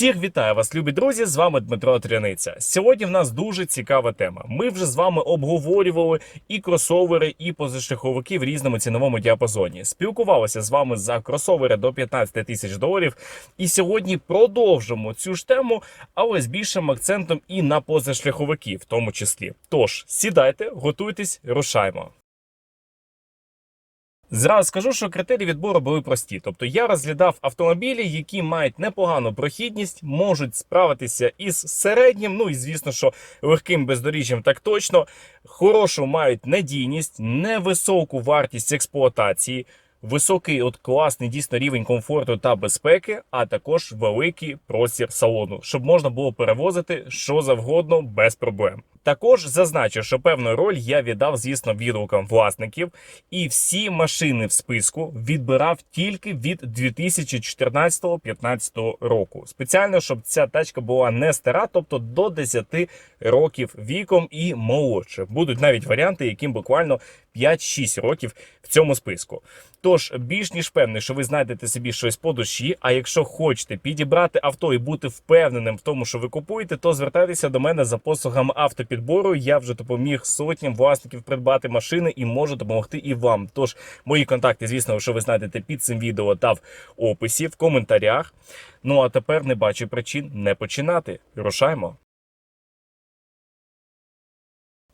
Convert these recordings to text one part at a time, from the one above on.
Всіх вітаю вас, любі друзі! З вами Дмитро Тряниця. Сьогодні в нас дуже цікава тема. Ми вже з вами обговорювали і кросовери, і позашляховики в різному ціновому діапазоні. Спілкувалися з вами за кросовери до 15 тисяч доларів. І сьогодні продовжимо цю ж тему, але з більшим акцентом і на позашляховики, в тому числі. Тож сідайте, готуйтесь, рушаймо. Зразу скажу, що критерії відбору були прості. Тобто я розглядав автомобілі, які мають непогану прохідність, можуть справитися із середнім, ну і звісно, що легким бездоріжжям так точно. Хорошу мають надійність, невисоку вартість експлуатації, високий от класний дійсно рівень комфорту та безпеки, а також великий простір салону, щоб можна було перевозити що завгодно без проблем. Також зазначу, що певну роль я віддав, звісно, відгукам власників, і всі машини в списку відбирав тільки від 2014-15 року. Спеціально, щоб ця тачка була не стара, тобто до 10 років віком і молодше. Будуть навіть варіанти, яким буквально 5-6 років в цьому списку. Тож більш ніж певний, що ви знайдете собі щось по душі. А якщо хочете підібрати авто і бути впевненим в тому, що ви купуєте, то звертайтеся до мене за послугами автопідбору. Я вже допоміг сотням власників придбати машини і можу допомогти і вам. Тож мої контакти, звісно, що ви знайдете під цим відео та в описі, в коментарях. Ну а тепер не бачу причин не починати. Рушаймо.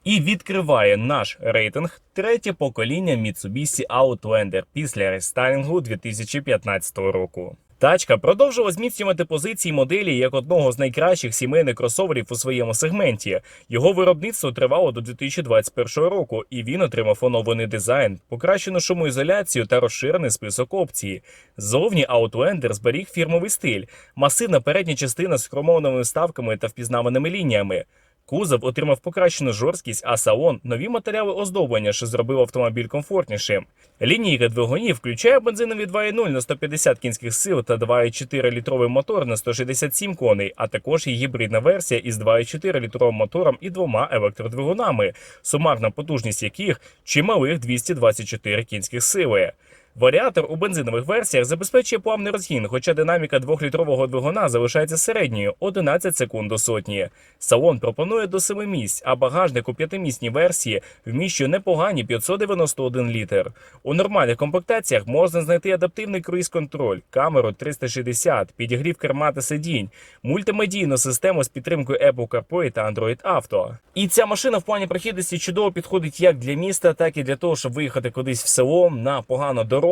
І відкриває наш рейтинг третє покоління Mitsubishi Outlander після рестайлінгу 2015 року. Тачка продовжила зміцнювати позиції моделі як одного з найкращих сімейних кросоверів у своєму сегменті. Його виробництво тривало до 2021 року, і він отримав оновлений дизайн, покращену шумоізоляцію та розширений список опцій. Зовні Outlander зберіг фірмовий стиль, масивна передня частина з хромованими вставками та впізнаваними лініями. Кузов отримав покращену жорсткість, а салон нові матеріали оздоблення, що зробив автомобіль комфортнішим. Лінійка двигунів включає бензинові 2.0 на 150 кінських сил та 2.4 літровий мотор на 167 коней, а також є гібридна версія із 2.4 літровим мотором і двома електродвигунами, сумарна потужність яких чималих 224 кінських сили. Варіатор у бензинових версіях забезпечує плавний розгін, хоча динаміка 2-літрового двигуна залишається середньою 11 секунд до сотні. Салон пропонує до 7 місць, а багажник у п'ятимісній версії вміщує непогані 591 літр. У нормальних комплектаціях можна знайти адаптивний круїз-контроль, камеру 360, підігрів керма та сидінь, мультимедійну систему з підтримкою Apple CarPlay та Android Auto. І ця машина в плані прохідності чудово підходить як для міста, так і для того, щоб виїхати кудись в село на погану дорогу.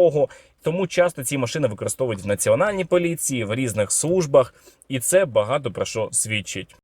Тому часто ці машини використовують в національній поліції, в різних службах, і це багато про що свідчить.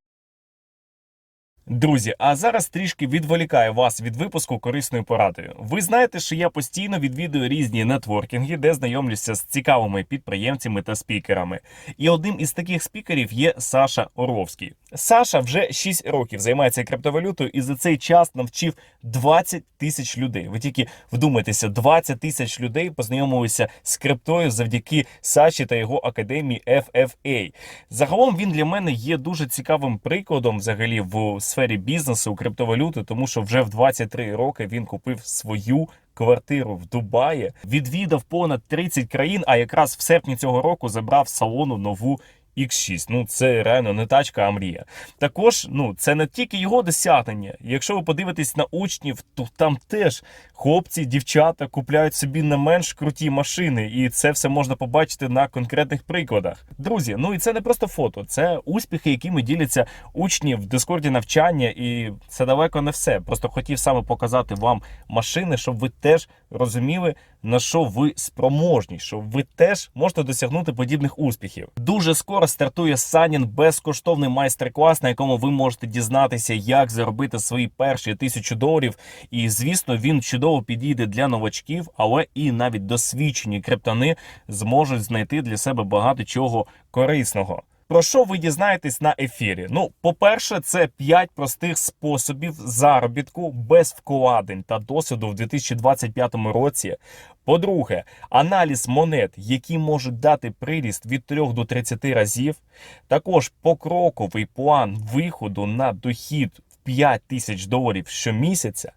Друзі, а зараз трішки відволікаю вас від випуску корисною порадою. Ви знаєте, що я постійно відвідую різні нетворкінги, де знайомлюся з цікавими підприємцями та спікерами. І одним із таких спікерів є Саша Орловський. Саша вже 6 років займається криптовалютою і за цей час навчив 20 тисяч людей. Ви тільки вдумайтеся, 20 тисяч людей познайомилися з криптою завдяки Саші та його академії FFA. Загалом він для мене є дуже цікавим прикладом взагалі в сфері бізнесу криптовалюти, тому що вже в 23 роки він купив свою. Квартиру в Дубаї відвідав понад 30 країн. А якраз в серпні цього року забрав салону нову X6. Ну це реально не тачка, а мрія. Також ну це не тільки його досягнення. Якщо ви подивитесь на учнів, то там теж хлопці, дівчата купляють собі не менш круті машини, і це все можна побачити на конкретних прикладах. Друзі, ну і це не просто фото, це успіхи, якими діляться учні в дискорді навчання, і це далеко не все. Просто хотів саме показати вам машини, щоб ви теж розуміли, на що ви спроможні, щоб ви теж можете досягнути подібних успіхів. Дуже скоро стартує Санін безкоштовний майстер-клас, на якому ви можете дізнатися, як заробити свої перші тисячу доларів. І звісно, він чудово підійде для новачків, але і навіть досвідчені криптони зможуть знайти для себе багато чого корисного. Про що ви дізнаєтесь на ефірі? Ну, по-перше, це 5 простих способів заробітку без вкладень та досвіду в 2025 році. По-друге, аналіз монет, які можуть дати приріст від 3 до 30 разів. Також покроковий план виходу на дохід в 5 тисяч доларів щомісяця.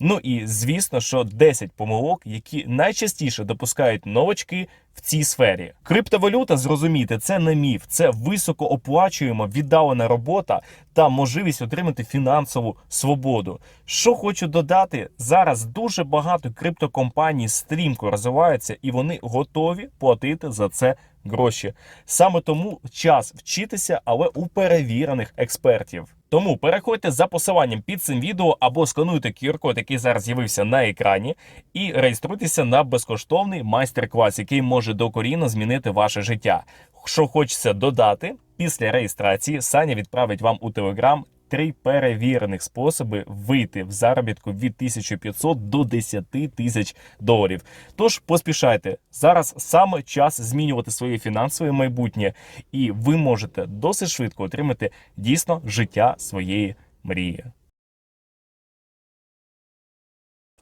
Ну і звісно, що 10 помилок, які найчастіше допускають новачки в цій сфері. Криптовалюта, зрозумійте, це не міф, це високооплачуєма віддалена робота та можливість отримати фінансову свободу. Що хочу додати, зараз дуже багато криптокомпаній стрімко розвиваються і вони готові платити за це гроші. Саме тому час вчитися, але у перевірених експертів. Тому переходьте за посиланням під цим відео або скануйте QR-код, який зараз з'явився на екрані, і реєструйтеся на безкоштовний майстер-клас, який може докорінно змінити ваше життя. Що хочеться додати, після реєстрації Саня відправить вам у Телеграм три перевірених способи вийти в заробітку від 1500 до 10 тисяч доларів. Тож поспішайте зараз саме час змінювати своє фінансове майбутнє, і ви можете досить швидко отримати дійсно життя своєї мрії.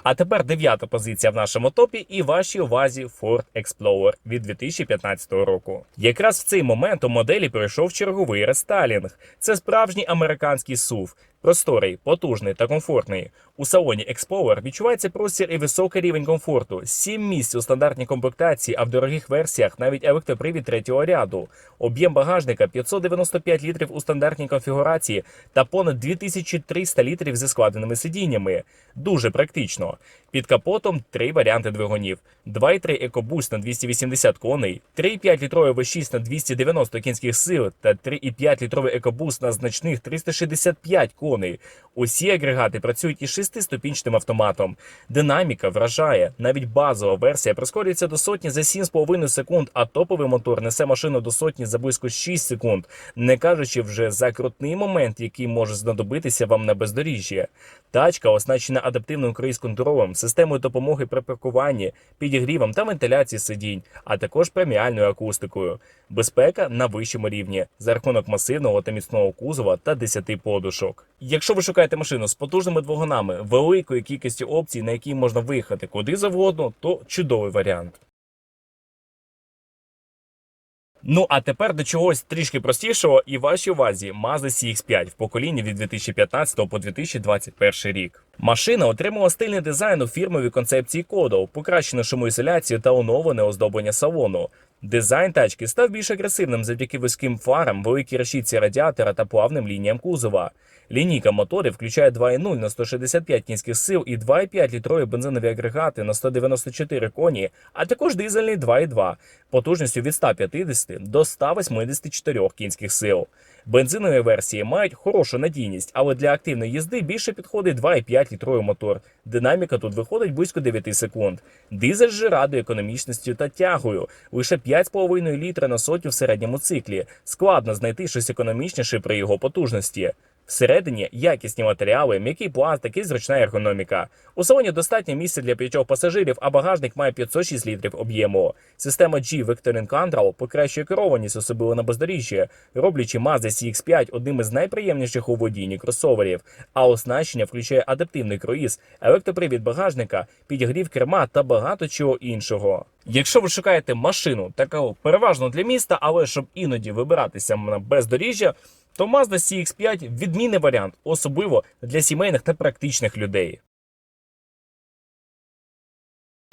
А тепер дев'ята позиція в нашому топі і вашій увазі Ford Explorer від 2015 року. Якраз в цей момент у моделі пройшов черговий рестайлінг. Це справжній американський SUV. Просторий, потужний та комфортний. У салоні Explorer відчувається простір і високий рівень комфорту. Сім місць у стандартній комплектації, а в дорогих версіях навіть електропривід третього ряду. Об'єм багажника 595 літрів у стандартній конфігурації та понад 2300 літрів зі складеними сидіннями. Дуже практично. Під капотом три варіанти двигунів: 2,3 EcoBoost на 280 коней, 3,5 літровий V6 на 290 кінських сил та 3,5 літровий EcoBoost на значних 365 коней. Усі агрегати працюють із шестиступінчним автоматом. Динаміка вражає. Навіть базова версія прискорюється до сотні за 7,5 секунд, а топовий мотор несе машину до сотні за близько 6 секунд, не кажучи вже за крутний момент, який може знадобитися вам на бездоріжжі. Тачка оснащена адаптивним круїз-контролем, системою допомоги при паркуванні, підігрівом та вентиляції сидінь, а також преміальною акустикою. Безпека на вищому рівні за рахунок масивного та міцного кузова та 10 подушок. Якщо ви шукаєте машину з потужними двигунами, великою кількістю опцій, на які можна виїхати куди завгодно, то чудовий варіант. Ну а тепер до чогось трішки простішого і вашій увазі Mazda CX-5 в поколінні від 2015 по 2021 рік. Машина отримала стильний дизайн у фірмовій концепції коду, покращену шумоізоляцію та оновлене оздоблення салону. Дизайн тачки став більш агресивним завдяки вузьким фарам, великій решітці радіатора та плавним лініям кузова. Лінійка моторів включає 2.0 на 165 кінських сил і 2.5 літрові бензинові агрегати на 194 коні, а також дизельний 2.2 потужністю від 150 до 184 кінських сил. Бензинові версії мають хорошу надійність, але для активної їзди більше підходить 2,5 літровий мотор. Динаміка тут виходить близько 9 секунд. Дизель же радує економічністю та тягою. Лише 5,5 літра на сотню в середньому циклі. Складно знайти щось економічніше при його потужності. Всередині якісні матеріали, м'який пластик і зручна ергономіка. У салоні достатньо місця для п'ятьох пасажирів, а багажник має 506 літрів об'єму. Система G Vectoring Control покращує керованість, особливо на бездоріжжі, роблячи Mazda CX-5 одним із найприємніших у водінні кросоверів. А оснащення включає адаптивний круїз, електропривід багажника, підігрів керма та багато чого іншого. Якщо ви шукаєте машину, таку переважно для міста, але щоб іноді вибиратися на бездоріжжя, то Mazda CX-5 відмінний варіант, особливо для сімейних та практичних людей.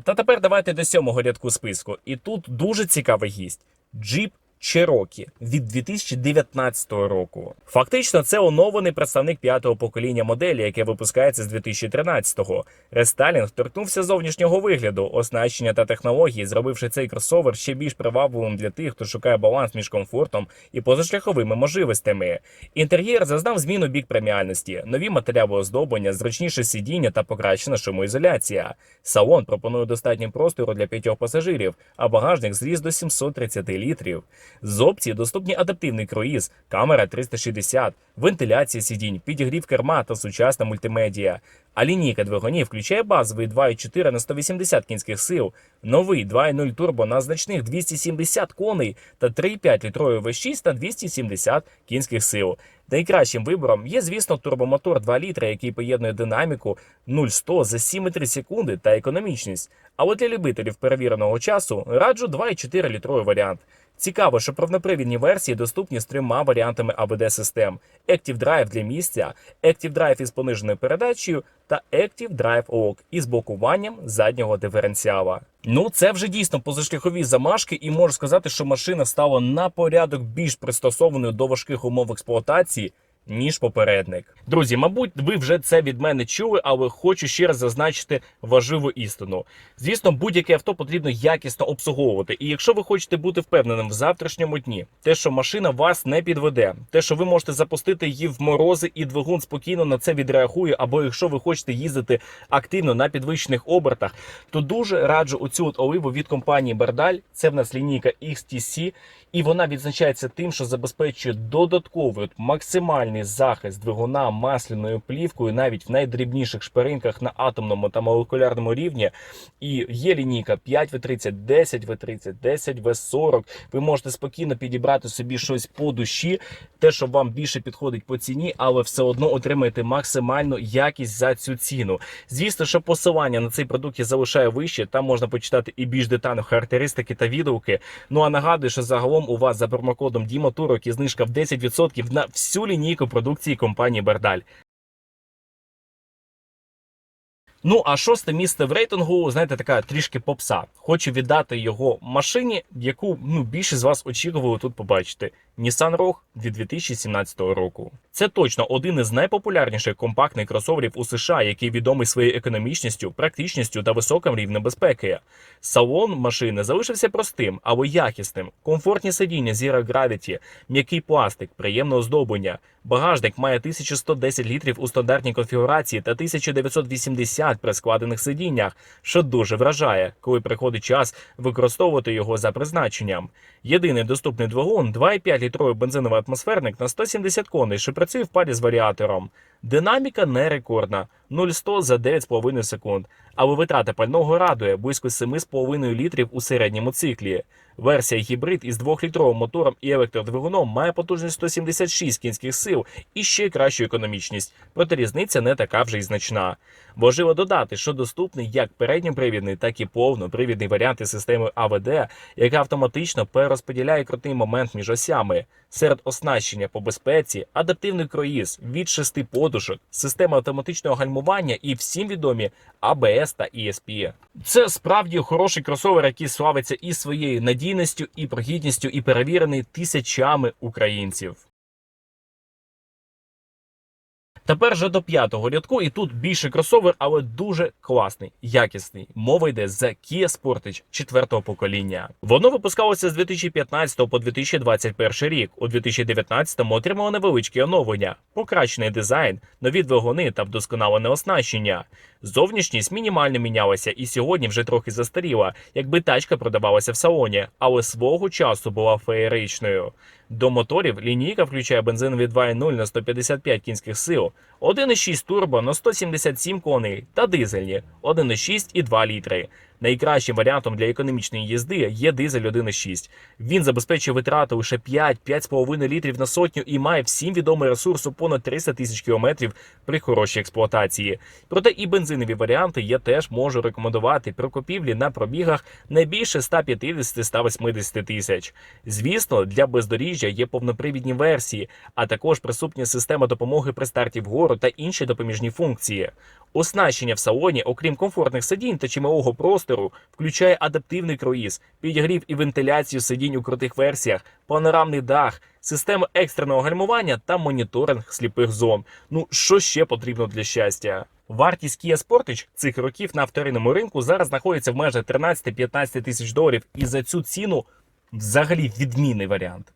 Та тепер давайте до сьомого рядку списку. І тут дуже цікавий гість Jeep Cherokee від 2019 року. Фактично, це оновлений представник п'ятого покоління моделі, яке випускається з 2013-го. Рестайлінг торкнувся зовнішнього вигляду, оснащення та технології, зробивши цей кросовер ще більш привабливим для тих, хто шукає баланс між комфортом і позашляховими можливостями. Інтер'єр зазнав зміну бік преміальності, нові матеріали оздоблення, зручніше сидіння та покращена шумоізоляція. Салон пропонує достатньо простору для п'ятьох пасажирів, а багажник зріс до 730 літрів. З опцій доступні адаптивний круїз, камера 360, вентиляція сидінь, підігрів керма та сучасна мультимедіа. А лінійка двигунів включає базовий 2,4 на 180 кінських сил, новий 2,0 турбо на значних 270 коней та 3,5 літровий V6 на 270 кінських сил. Найкращим вибором є, звісно, турбомотор 2 літра, який поєднує динаміку 0-100 за 7,3 секунди та економічність. Але для любителів перевіреного часу раджу 2,4 літровий варіант. Цікаво, що повнопривідні версії доступні з трьома варіантами АБД систем: Active Drive для місця, Active Drive із пониженою передачею та Active Drive Lock із блокуванням заднього диференціала. Ну, це вже дійсно позашляхові замашки, і можу сказати, що машина стала на порядок більш пристосованою до важких умов експлуатації. Ніж попередник, друзі. Мабуть, ви вже це від мене чули, але хочу ще раз зазначити важливу істину. Звісно, будь-яке авто потрібно якісно обслуговувати. І якщо ви хочете бути впевненим в завтрашньому дні, те, що машина вас не підведе, те, що ви можете запустити її в морози, і двигун спокійно на це відреагує, або якщо ви хочете їздити активно на підвищених обертах, то дуже раджу оцю от оливу від компанії Бардаль. Це в нас лінійка XTC, і вона відзначається тим, що забезпечує додатковий от максимальний захист двигуна масляною плівкою, навіть в найдрібніших шпаринках на атомному та молекулярному рівні. І є лінійка 5В30, 10В30, 10В40. Ви можете спокійно підібрати собі щось по душі, те, що вам більше підходить по ціні, але все одно отримаєте максимальну якість за цю ціну. Звісно, що посилання на цей продукт я залишаю вище. Там можна почитати і більш детально характеристики та відгуки. Ну а нагадую, що загалом у вас за промокодом Діма Турок є знижка в 10% на всю лінійку продукції компанії Бердаль. Ну а шосте місце в рейтингу, знаєте, така трішки попса. Хочу віддати його машині, яку ну більше з вас очікували тут побачити. Nissan Rogue від 2017 року. Це точно один із найпопулярніших компактних кросоверів у США, який відомий своєю економічністю, практичністю та високим рівнем безпеки. Салон машини залишився простим, але якісним. Комфортні сидіння Zero Gravity, м'який пластик, приємне оздоблення. Багажник має 1110 літрів у стандартній конфігурації та 1980 при складених сидіннях, що дуже вражає, коли приходить час використовувати його за призначенням. Єдиний доступний двигун 2,5 літровий бензиновий атмосферник на 170 коней, що працює в парі з варіатором. Динаміка не рекордна 0-100 за 9,5 секунд, але витрата пального радує близько 7,5 літрів у середньому циклі. Версія гібрид із 2-літровим мотором і електродвигуном має потужність 176 кінських сил і ще кращу економічність, проте різниця не така вже й значна. Важливо додати, що доступний як передньопривідний, так і повнопривідний варіанти системи АВД, яка автоматично перерозподіляє крутий момент між осями. Серед оснащення по безпеці, адаптивний круїз від шести подушок, система автоматичного гальмування і всім відомі ABS та ESP. Це справді хороший кросовер, який славиться і своєю надійністю, і прохідністю, і перевірений тисячами українців. Тепер же до п'ятого рядку, і тут більше кросовер, але дуже класний, якісний. Мова йде за Kia Sportage четвертого покоління. Воно випускалося з 2015 по 2021 рік. У 2019-му отримало невеличкі оновлення, покращений дизайн, нові двигуни та вдосконалене оснащення. Зовнішність мінімально мінялася і сьогодні вже трохи застаріла, якби тачка продавалася в салоні, але свого часу була феєричною. До моторів лінійка включає бензинові 2.0 на 155 кінських сил, 1.6 турбо на 177 коней та дизельні 1.6 і 2 літри. Найкращим варіантом для економічної їзди є дизель 1.6. Він забезпечує витрати лише 5-5,5 літрів на сотню і має всім відомий ресурс понад 300 тисяч кілометрів при хорошій експлуатації. Проте і бензинові варіанти я теж можу рекомендувати при купівлі на пробігах не більше 150-180 тисяч. Звісно, для бездоріжжя є повнопривідні версії, а також присутня система допомоги при старті вгору та інші допоміжні функції. Оснащення в салоні, окрім комфортних сидінь та чималого простору, включає адаптивний круїз, підігрів і вентиляцію сидінь у крутих версіях, панорамний дах, систему екстреного гальмування та моніторинг сліпих зон. Ну що ще потрібно для щастя? Вартість Kia Sportage цих років на вторинному ринку зараз знаходиться в межах 13-15 тисяч доларів, і за цю ціну взагалі відмінний варіант.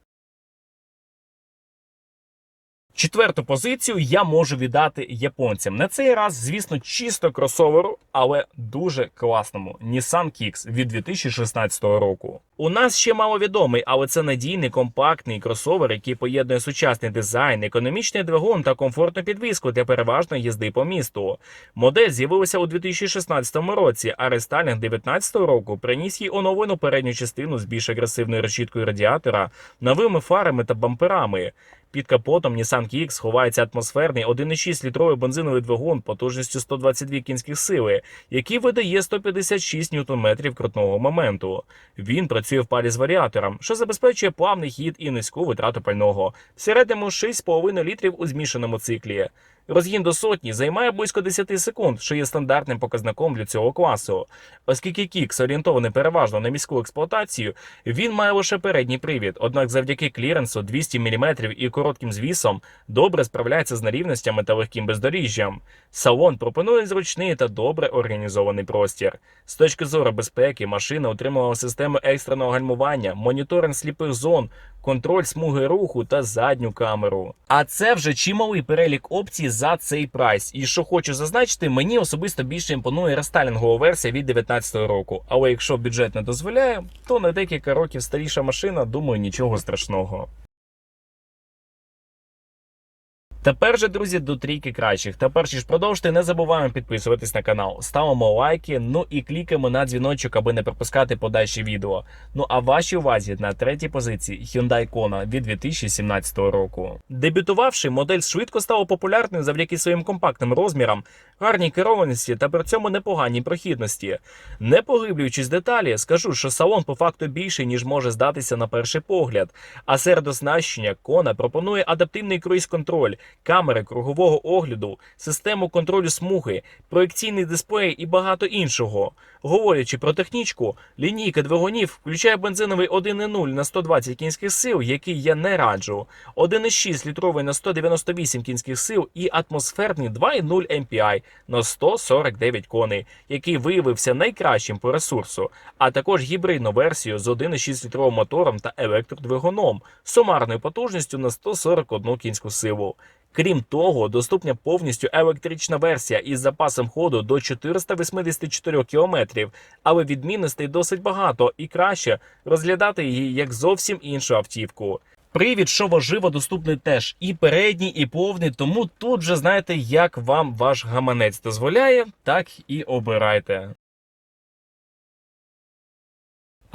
Четверту позицію я можу віддати японцям. На цей раз, звісно, чисто кросоверу, але дуже класному Nissan Kicks від 2016 року. У нас ще маловідомий, але це надійний компактний кросовер, який поєднує сучасний дизайн, економічний двигун та комфортну підвіску для переважної їзди по місту. Модель з'явилася у 2016 році, а рестайлінг 2019 року приніс їй оновлену передню частину з більш агресивною решіткою радіатора, новими фарами та бамперами. Під капотом Nissan Kicks ховається атмосферний 1,6 літровий бензиновий двигун потужністю 122 кінських сили, який видає 156 Нм крутного моменту. Він працює в парі з варіатором, що забезпечує плавний хід і низьку витрату пального. В середньому 6,5 літрів у змішаному циклі. Розгін до сотні займає близько 10 секунд, що є стандартним показником для цього класу. Оскільки Кікс орієнтований переважно на міську експлуатацію, він має лише передній привід, однак завдяки кліренсу 200 мм і коротким звісом добре справляється з нерівностями та легким бездоріжжям. Салон пропонує зручний та добре організований простір. З точки зору безпеки, машина отримала систему екстреного гальмування, моніторинг сліпих зон, контроль смуги руху та задню камеру. А це вже чималий перелік опцій за цей прайс. І що хочу зазначити, мені особисто більше імпонує рестайлінгова версія від 2019 року. Але якщо бюджет не дозволяє, то на декілька років старіша машина, думаю, нічого страшного. Тепер же, друзі, до трійки кращих. Та перш ніж продовжити, не забуваємо підписуватись на канал, ставимо лайки, ну і клікаємо на дзвіночок, аби не пропускати подальші відео. Ну а вашій увазі на третій позиції Hyundai Kona від 2017 року. Дебютувавши, модель швидко стала популярною завдяки своїм компактним розмірам, гарній керованості та при цьому непоганій прохідності. Не поглиблюючись деталі, скажу, що салон по факту більший, ніж може здатися на перший погляд. А серед оснащення Kona пропонує адаптивний круїз-контроль, камери кругового огляду, систему контролю смуги, проекційний дисплей і багато іншого. Говорячи про технічку, лінійка двигунів включає бензиновий 1.0 на 120 кінських сил, який я не раджу, 1.6 літровий на 198 кінських сил і атмосферний 2.0 MPI на 149 коней, який виявився найкращим по ресурсу, а також гібридну версію з 1.6 літровим мотором та електродвигуном сумарною потужністю на 141 кінську силу. Крім того, доступна повністю електрична версія із запасом ходу до 484 км, але відмінностей досить багато і краще розглядати її як зовсім іншу автівку. Привід, що важливо, доступний теж і передній, і повний, тому тут вже знаєте, як вам ваш гаманець дозволяє, так і обирайте.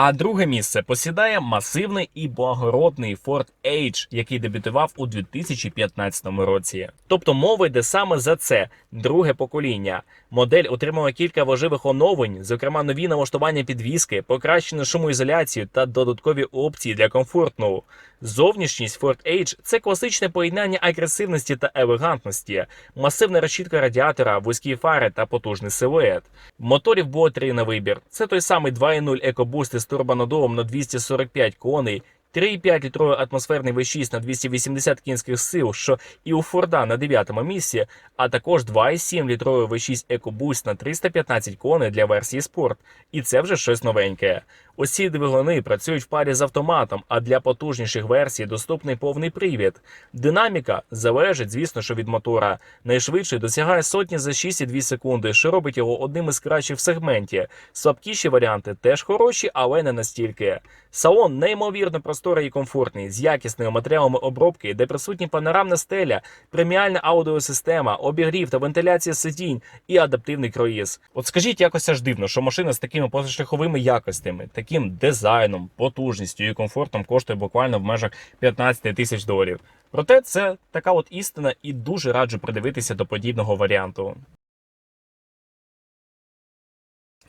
А друге місце посідає масивний і благородний Ford Edge, який дебютував у 2015 році. Тобто мова йде саме за це друге покоління. Модель отримала кілька важливих оновлень, зокрема нові налаштування підвіски, покращену шумоізоляцію та додаткові опції для комфорту. Зовнішність Ford Edge – це класичне поєднання агресивності та елегантності, масивна решітка радіатора, вузькі фари та потужний силует. Моторів було три на вибір. Це той самий 2.0 EcoBoost із турбонаддувом на 245 коней, 3,5 літровий атмосферний V6 на 280 кінських сил, що і у Форда на 9-му місці, а також 2,7 літровий V6 EcoBoost на 315 коней для версії Sport. І це вже щось новеньке. Усі двигуни працюють в парі з автоматом, а для потужніших версій доступний повний привід. Динаміка залежить, звісно, що від мотора. Найшвидший досягає сотні за 6,2 секунди, що робить його одним із кращих в сегменті. Слабкіші варіанти теж хороші, але не настільки. Салон неймовірно просторий і комфортний, з якісними матеріалами обробки, де присутні панорамна стеля, преміальна аудіосистема, обігрів та вентиляція сидінь і адаптивний круїз. От скажіть, якось аж дивно, що машина з такими позашляховими якостями, таким дизайном, потужністю і комфортом коштує буквально в межах 15 тисяч доларів. Проте це така от істина, і дуже раджу придивитися до подібного варіанту.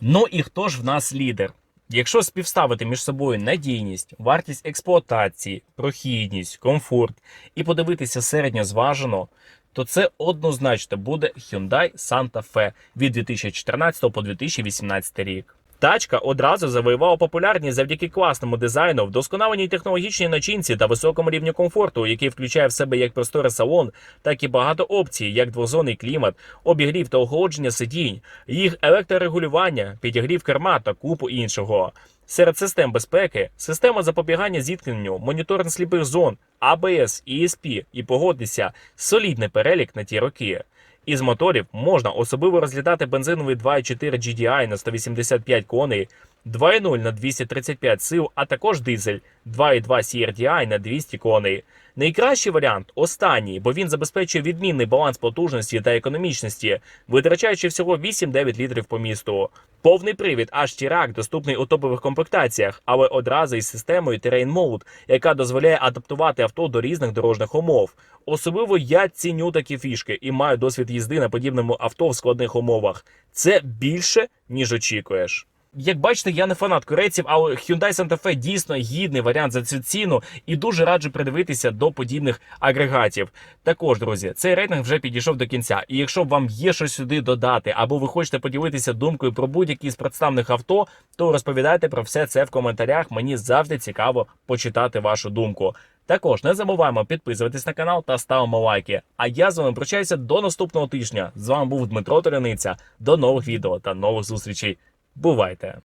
Ну і хто ж в нас лідер? Якщо співставити між собою надійність, вартість експлуатації, прохідність, комфорт і подивитися середньозважено, то це однозначно буде Hyundai Santa Fe від 2014 по 2018 рік. Тачка одразу завоювала популярність завдяки класному дизайну, вдосконаленій технологічній начинці та високому рівню комфорту, який включає в себе як просторий салон, так і багато опцій, як двозонний клімат, обігрів та охолодження сидінь, їх електрорегулювання, підігрів керма та купу іншого. Серед систем безпеки, система запобігання зіткненню, моніторинг сліпих зон, АБС, ESP і погодьтеся, солідний перелік на ті роки. Із моторів можна особливо розглядати бензиновий 2.4 GDI на 185 коней, 2.0 на 235 сил, а також дизель 2.2 CRDI на 200 коней. Найкращий варіант останній, бо він забезпечує відмінний баланс потужності та економічності, витрачаючи всього 8-9 літрів по місту. Повний привід Тірак доступний у топових комплектаціях, але одразу із системою Terrain Mode, яка дозволяє адаптувати авто до різних дорожніх умов. Особливо я ціню такі фішки і маю досвід їзди на подібному авто в складних умовах. Це більше ніж очікуєш. Як бачите, я не фанат корейців, але Hyundai Santa Fe дійсно гідний варіант за цю ціну і дуже раджу придивитися до подібних агрегатів. Також, друзі, цей рейтинг вже підійшов до кінця. І якщо вам є щось сюди додати, або ви хочете поділитися думкою про будь-які з представних авто, то розповідайте про все це в коментарях. Мені завжди цікаво почитати вашу думку. Також не забуваємо підписуватись на канал та ставимо лайки. А я з вами прощаюся до наступного тижня. З вами був Дмитро Толяниця. До нових відео та нових зустрічей. Бувайте!